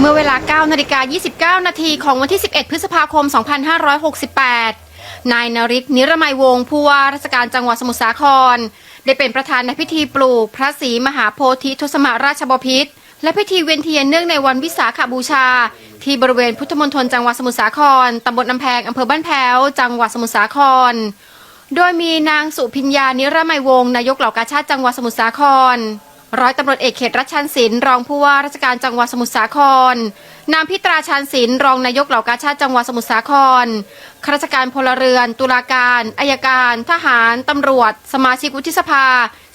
เมื่อเวลา 9 นาฬิกา 29 นาทีของวันที่ 11 พฤษภาคม 2568 นายนริศนิรมัยวงศ์ผู้ว่าราชการจังหวัดสมุทรสาคร ได้เป็นประธานในพิธีปลูกพระศรีมหาโพธิทศมาราชบพิตรและพิธีเวียนเทียนเนื่องในวันวิสาขบูชา ที่บริเวณพุทธมณฑลจังหวัดสมุทรสาคร ตำบลน้ำแพงอำเภอบ้านแพ้ว จังหวัดสมุทรสาคร โดยมีนางสุพิญญานิรมัยวงศ์นายกเหล่ากาชาติจังหวัดสมุทรสาคร ร้อยตำรวจเอกเขตรัชชันศิลป์รองผู้ว่าราชการจังหวัดสมุทรสาคร นางพิตราชันศิลป์รองนายกเหล่ากาชาติจังหวัดสมุทรสาครข้าราชการพลเรือน ตุลาการอายการ ทหาร ตำรวจ สมาชิกวุฒิสภา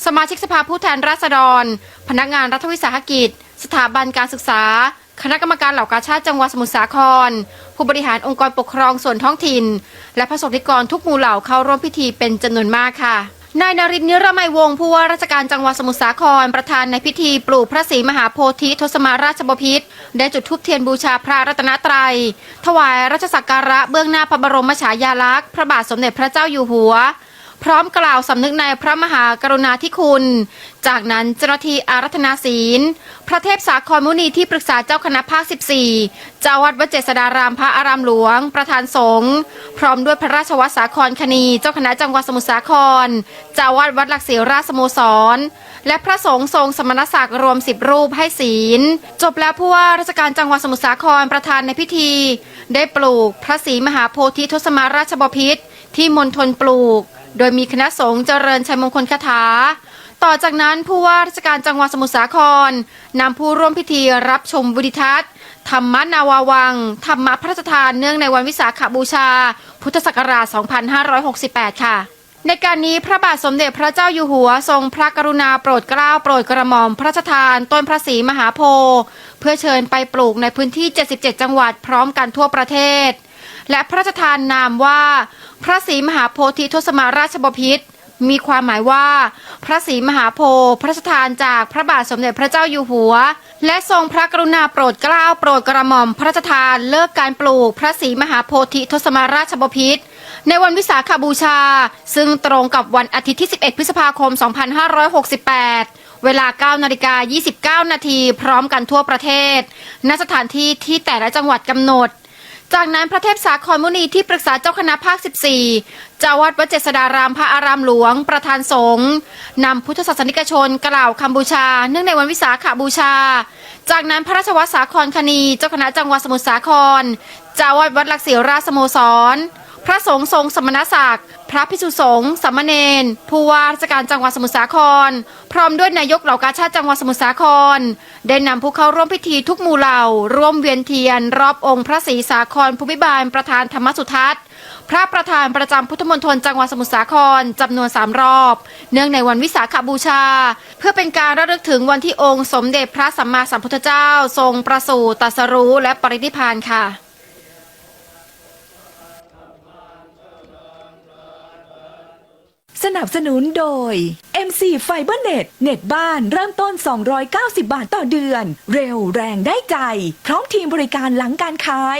สมาชิกสภาผู้แทนราษฎร พนักงานรัฐวิสาหกิจ สถาบันการศึกษา คณะกรรมการเหล่ากาชาติจังหวัดสมุทรสาคร ผู้บริหารองค์กรปกครองส่วนท้องถิ่น และพระสงฆ์นิกรทุกหมู่เหล่าเข้าร่วมพิธีเป็นจำนวนมากค่ะ นายนรินทร์นิรมัยวงศ์ผู้ว่าราชการจังหวัดสมุทรสาครประธานในพิธีปลูกพระศรีมหาโพธิทศมาราชบพิตรได้จุดธูปเทียนบูชาพระรัตนตรัย ถวายราชสักการะเบื้องหน้าพระบรมฉายาลักษณ์ พระบาทสมเด็จพระเจ้าอยู่หัว พร้อมกล่าวสำนึกในพระมหากรุณาธิคุณ จากนั้นเจ้าหน้าที่อารัธนาศีล พระเทพสาครมุนีที่ปรึกษาเจ้าคณะภาค 14 เจ้าวัดวัดเจษฎารามพระอารามหลวง ประธานสงฆ์พร้อมด้วยพระราชวัสาครคณี เจ้าคณะจังหวัดสมุทรสาคร เจ้าวัดวัดหลักศรีราชสโมสร และพระสงฆ์ทรงสมณศักดิ์รวม10รูปให้ศีล จบแล้วผู้ว่าราชการจังหวัดสมุทรสาครประธานในพิธี ได้ปลูกพระศรีมหาโพธิทศมาราชบพิตรที่มณฑลปลูก โดยมีคณะสงฆ์เจริญชัยมงคลคาถา ต่อจากนั้นผู้ว่าราชการจังหวัดสมุทรสาครนำผู้ร่วมพิธีรับชมวิดิทัศน์ธรรมนาวาวัง ธรรมพระราชทานเนื่องในวันวิสาขบูชา พุทธศักราช 2568 ค่ะ ในการนี้พระบาทสมเด็จพระเจ้าอยู่หัวทรงพระกรุณาโปรดเกล้าโปรดกระหม่อมพระราชทานต้นพระศรีมหาโพธิ์เพื่อเชิญไปปลูกในพื้นที่ 77 จังหวัดพร้อมกันทั่วประเทศ และพระราชทานนามว่า พระศรีมหาโพธิทศมาราชบพิตรมีความหมายว่า พระศรีมหาโพธิ์พระราชทานจากพระบาทสมเด็จพระเจ้าอยู่หัว และทรงพระกรุณาโปรดเกล้าโปรดกระหม่อม พระราชทานเลิกการปลูกพระศรีมหาโพธิทศมาราชบพิตรในวันวิสาขบูชา ซึ่งตรงกับวันอาทิตย์ที่ 11 พฤษภาคม 2568 เวลา 9 นาฬิกา 29 นาทีพร้อมกันทั่วประเทศ ณ สถานที่ที่แต่ละจังหวัดกำหนด จากนั้นพระเทพสาครมุนีที่ปรึกษาเจ้าคณะภาค 14 เจ้าวัดวัดเจษดารามพระอารามหลวง ประธานสงฆ์นำพุทธศาสนิกชนกล่าวคำบูชา เนื่องในวันวิสาขบูชา จากนั้นพระราชวัดสาครคณี เจ้าคณะจังหวัดสมุทรสาคร เจ้าวัดวัดหลักศรีราชสโมสร พระสงฆ์ทรงสมณศักดิ์ พระภิกษุสงฆ์สามเณรผู้ว่าราชการจังหวัดสมุทรสาคร พร้อมด้วยนายกเหล่ากาชาติจังหวัดสมุทรสาคร ได้นำผู้เข้าร่วมพิธีทุกหมู่เหล่า ร่วมเวียนเทียน รอบองค์พระศรีสาครภูมิบาลประธานธรรมสุทัศน์พระประธานประจำพุทธมณฑลจังหวัดสมุทรสาครจำนวนสามรอบ เนื่องในวันวิสาขบูชา เพื่อเป็นการระลึกถึงวันที่องค์สมเด็จพระสัมมาสัมพุทธเจ้า ทรงประสูติตรัสรู้และปรินิพพานค่ะ สนับสนุนโดย MC FiberNet เน็ตบ้านเริ่มต้น 290 บาทต่อเดือน เร็วแรงได้ใจ พร้อมทีมบริการหลังการขาย